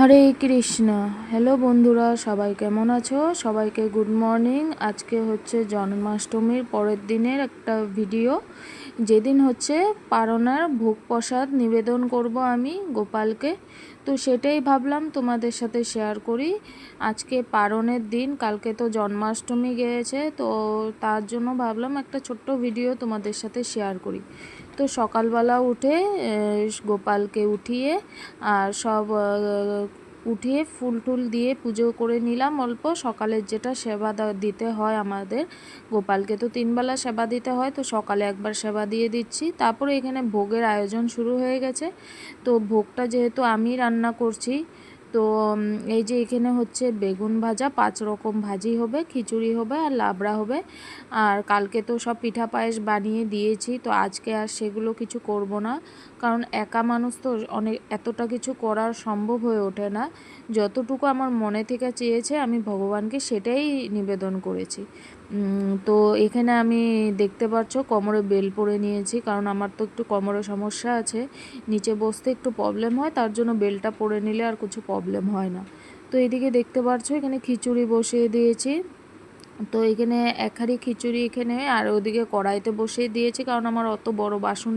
হরে Krishna. Hello বন্ধুরা, সবাই কেমন আছো? সবাইকে গুড মর্নিং আজকে হচ্ছে জন্মাষ্টমীর পরের দিনের একটা ভিডিও যেদিন হচ্ছে পারনার ভোগ প্রসাদ নিবেদন করব আমি গোপালকে। তো সেটাই ভাবলাম তোমাদের সাথে শেয়ার করি। আজকে পারণের দিন, কালকে তো জন্মাষ্টমী গিয়েছে, তো তার জন্য ভাবলাম একটা ছোট্ট ভিডিও তোমাদের সাথে শেয়ার করি। তো সকালবেলা উঠে গোপালকে উঠিয়ে আর সব উঠিয়ে ফুল টুল দিয়ে পুজো করে নিলাম অল্প। সকালের যেটা সেবা দিতে হয় আমাদের, গোপালকে তো তিনবেলা সেবা দিতে হয়, তো সকালে একবার সেবা দিয়ে দিচ্ছি। তারপরে এখানে ভোগের আয়োজন শুরু হয়ে গেছে। তো ভোগটা যেহেতু আমি রান্না করছি তো এই যে এখানে হচ্ছে বেগুন ভাজা, পাঁচ রকম ভাজি হবে, খিচুড়ি হবে আর লাবড়া হবে। আর কালকে তো সব পিঠা পায়েস বানিয়ে দিয়েছি, তো আজকে আর সেগুলো কিছু করব না। কারণ একা মানুষ তো অনেক, এতটা কিছু করার সম্ভব হয়ে ওঠে না। যতটুকু আমার মনে থেকে চেয়েছে, আমি ভগবানকে সেটাই নিবেদন করেছি। তো এখানে আমি দেখতে পাচ্ছ, কোমরে বেল পরে নিয়েছি, কারণ আমার তো একটু কোমরে সমস্যা আছে। নিচে বসতে একটু প্রবলেম হয়, তার জন্য বেলটা পরে নিলে আর কিছু প্রবলেম হয় না। তো এদিকে দেখতে পাচ্ছ এখানে খিচুড়ি বসিয়ে দিয়েছি। তো এখানে এক খিচুড়ি এখানে, আর ওদিকে কড়াইতে বসিয়ে দিয়েছি, কারণ আমার অত বড় বাসন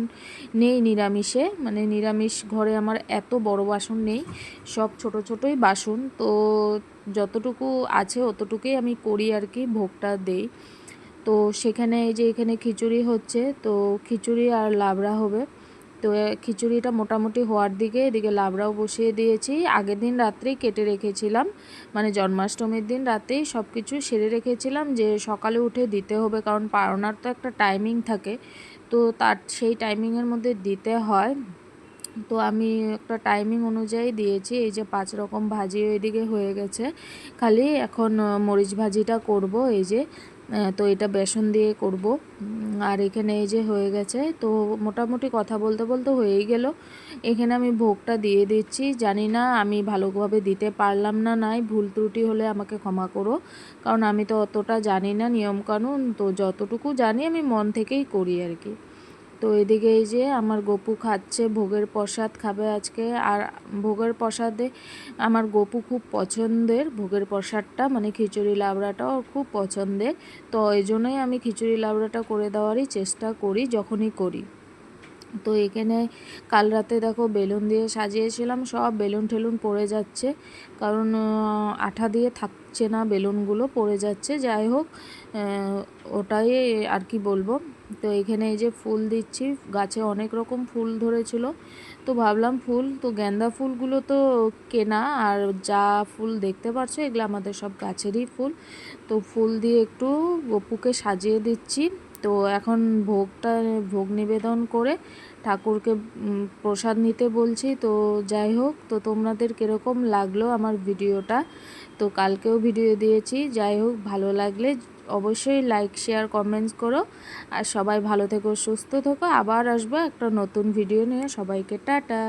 নেই নিরামিষে। মানে নিরামিষ ঘরে আমার এত বড় বাসন নেই, সব ছোট ছোটই বাসন। তো যতটুকু আছে অতটুকুই আমি করি আর কি, ভোগটা দেই। তো সেখানে এই যে এখানে খিচুড়ি হচ্ছে, তো খিচুড়ি আর লাবড়া হবে। তো খিচুড়িটা মোটামুটি হওয়ার দিকে, এদিকে লাবড়াও বসিয়ে দিয়েছি। আগের দিন রাত্রেই কেটে রেখেছিলাম। মানে জন্মাষ্টমীর দিন রাতেই সব কিছু সেরে রেখেছিলাম যে সকালে উঠে দিতে হবে, কারণ পাওনার তো একটা টাইমিং থাকে। তো তার সেই টাইমিংয়ের মধ্যে দিতে হয়। তো আমি একটা টাইমিং অনুযায়ী দিয়েছি, এই যে পাঁচ রকম ভাজি ওইদিকে হয়ে গেছে। খালি এখন মরিচ ভাজিটা করব, এই যে তো এটা বেসন দিয়ে করব। আর এখানে এই যে হয়ে গেছে, তো মোটামুটি কথা বলতে বলতে হয়েই গেল। এখানে আমি ভোগটা দিয়ে দিচ্ছি, জানি না আমি ভালোভাবে দিতে পারলাম না নাই, ভুল ত্রুটি হলে আমাকে ক্ষমা করো। কারণ আমি তো অতটা জানি না নিয়মকানুন, তো যতটুকু জানি আমি মন থেকেই করি আর কি। তো এদিকে এই যে আমার গপু খাচ্ছে, ভোগের প্রসাদ খাবে আজকে। আর ভোগের প্রসাদে আমার গপু খুব পছন্দের। ভোগের প্রসাদটা মানে খিচুড়ি লাবড়াটা ওর খুব পছন্দের। তো এই জন্যই আমি খিচুড়ি লাবড়াটা করে দেওয়ারই চেষ্টা করি, যখনই করি। তো এখানে কাল রাতে দেখো বেলুন দিয়ে সাজিয়েছিলাম, সব বেলুন ঠেলুন পড়ে যাচ্ছে। কারণ আঠা দিয়ে থাকছে না বেলুনগুলো, পড়ে যাচ্ছে। যাই হোক ওটাই আর কি বলব। তো এখানে এই যে ফুল দিচ্ছি, গাছে অনেক রকম ফুল ধরেছিল। তো ভাবলাম ফুল, তো গেন্দা ফুলগুলো তো কেনা, আর যা ফুল দেখতে পাচ্ছ এগুলো আমাদের সব গাছেরই ফুল। তো ফুল দিয়ে একটু গপুকে সাজিয়ে দিচ্ছি। তো এখন ভোগটা, ভোগ নিবেদন করে ঠাকুরকে প্রসাদ নিতে বলছি। তো যাই হোক, তো তোমাদের কীরকম লাগল আমার ভিডিওটা? তো কালকেও ভিডিও দিয়েছি। যাই হোক, ভালো লাগলে অবশ্যই লাইক শেয়ার কমেন্টস করো। আর সবাই ভালো থেকো, সুস্থ থেকো। আবার আসব একটা নতুন ভিডিও নিয়ে। সবাইকে টাটা।